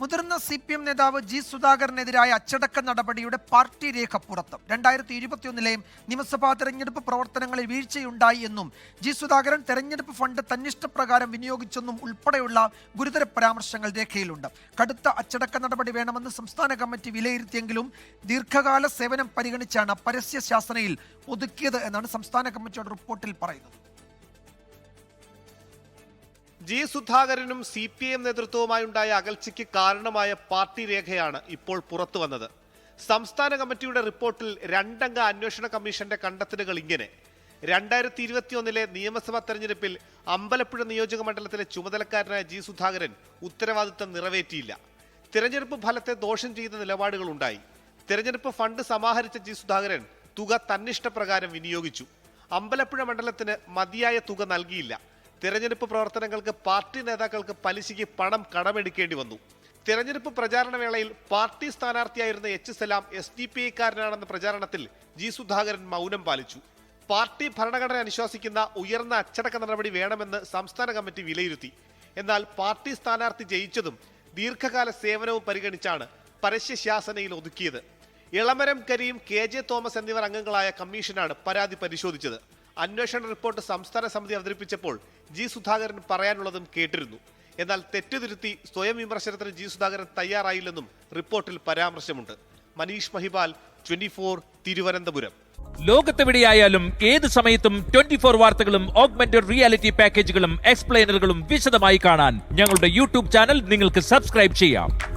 മുതിർന്ന C P M നേതാവ് G സുധാകരനെതിരായ അച്ചടക്ക നടപടിയുടെ പാർട്ടി രേഖ പുറത്ത്. രണ്ടായിരത്തി ഇരുപത്തിയൊന്നിലെയും നിയമസഭാ തെരഞ്ഞെടുപ്പ് പ്രവർത്തനങ്ങളിൽ വീഴ്ചയുണ്ടായി എന്നും ജി സുധാകരൻ തെരഞ്ഞെടുപ്പ് ഫണ്ട് തന്നിഷ്ടപ്രകാരം വിനിയോഗിച്ചെന്നും ഉൾപ്പെടെയുള്ള ഗുരുതര പരാമർശങ്ങൾ രേഖയിലുണ്ട്. കടുത്ത അച്ചടക്ക നടപടി വേണമെന്ന് സംസ്ഥാന കമ്മിറ്റി വിലയിരുത്തിയെങ്കിലും ദീർഘകാല സേവനം പരിഗണിച്ചാണ് പരസ്യ ശാസനയിൽ ഒതുക്കിയത് എന്നാണ് സംസ്ഥാന കമ്മിറ്റിയുടെ റിപ്പോർട്ടിൽ പറയുന്നത്. ജി സുധാകരനും സി പി എം നേതൃത്വവുമായുണ്ടായ അകൽച്ചയ്ക്ക് കാരണമായ പാർട്ടി രേഖയാണ് ഇപ്പോൾ പുറത്തു വന്നത്. സംസ്ഥാന കമ്മിറ്റിയുടെ റിപ്പോർട്ടിൽ രണ്ടംഗ അന്വേഷണ കമ്മീഷന്റെ കണ്ടെത്തലുകൾ ഇങ്ങനെ. രണ്ടായിരത്തി ഇരുപത്തിയൊന്നിലെ നിയമസഭാ തെരഞ്ഞെടുപ്പിൽ അമ്പലപ്പുഴ നിയോജക മണ്ഡലത്തിലെ ചുമതലക്കാരനായ ജി സുധാകരൻ ഉത്തരവാദിത്തം നിറവേറ്റിയില്ല. തിരഞ്ഞെടുപ്പ് ഫലത്തെ ദോഷം ചെയ്യുന്ന നിലപാടുകൾ ഉണ്ടായി തിരഞ്ഞെടുപ്പ് ഫണ്ട് സമാഹരിച്ച ജി സുധാകരൻ തുക തന്നിഷ്ടപ്രകാരം വിനിയോഗിച്ചു. അമ്പലപ്പുഴ മണ്ഡലത്തിന് മതിയായ തുക നൽകിയില്ല. തിരഞ്ഞെടുപ്പ് പ്രവർത്തനങ്ങൾക്ക് പാർട്ടി നേതാക്കൾക്ക് പലിശയ്ക്ക് പണം കടമെടുക്കേണ്ടി വന്നു. തിരഞ്ഞെടുപ്പ് പ്രചാരണ വേളയിൽ party സ്ഥാനാർത്ഥിയായിരുന്ന H Salam S D P ഐക്കാരനാണെന്ന പ്രചാരണത്തിൽ ജി സുധാകരൻ മൗനം പാലിച്ചു. പാർട്ടി ഭരണഘടന അനുശാസിക്കുന്ന ഉയർന്ന അച്ചടക്ക നടപടി വേണമെന്ന് സംസ്ഥാന കമ്മിറ്റി വിലയിരുത്തി. എന്നാൽ പാർട്ടി സ്ഥാനാർത്ഥി ജയിച്ചതും ദീർഘകാല സേവനവും പരിഗണിച്ചാണ് പരസ്യശാസനയിൽ ഒതുക്കിയത്. ഇളമരം കരീം കെ ജെ തോമസ് എന്നിവർ അംഗങ്ങളായ കമ്മീഷനാണ് പരാതി പരിശോധിച്ചത്. അന്വേഷണ റിപ്പോർട്ട് സംസ്ഥാന സമിതി അവതരിപ്പിച്ചപ്പോൾ ജി സുധാകരൻ പറയാനുള്ളതും കേട്ടിരുന്നു. എന്നാൽ തെറ്റുതിരുത്തി സ്വയം വിമർശനത്തിന് ജി സുധാകരൻ തയ്യാറായില്ലെന്നും റിപ്പോർട്ടിൽ പരാമർശമുണ്ട്. മനീഷ് മഹിപാൽ ട്വന്റി തിരുവനന്തപുരം. ലോകത്തെവിടെയായാലും ഏത് സമയത്തും ട്വന്റി ഫോർ വാർത്തകളും ഓഗ്മെന്റഡ് റിയാലിറ്റി പാക്കേജുകളും എക്സ്പ്ലെയിനറുകളും വിശദമായി കാണാൻ ഞങ്ങളുടെ യൂട്യൂബ് ചാനൽ നിങ്ങൾക്ക് സബ്സ്ക്രൈബ് ചെയ്യാം.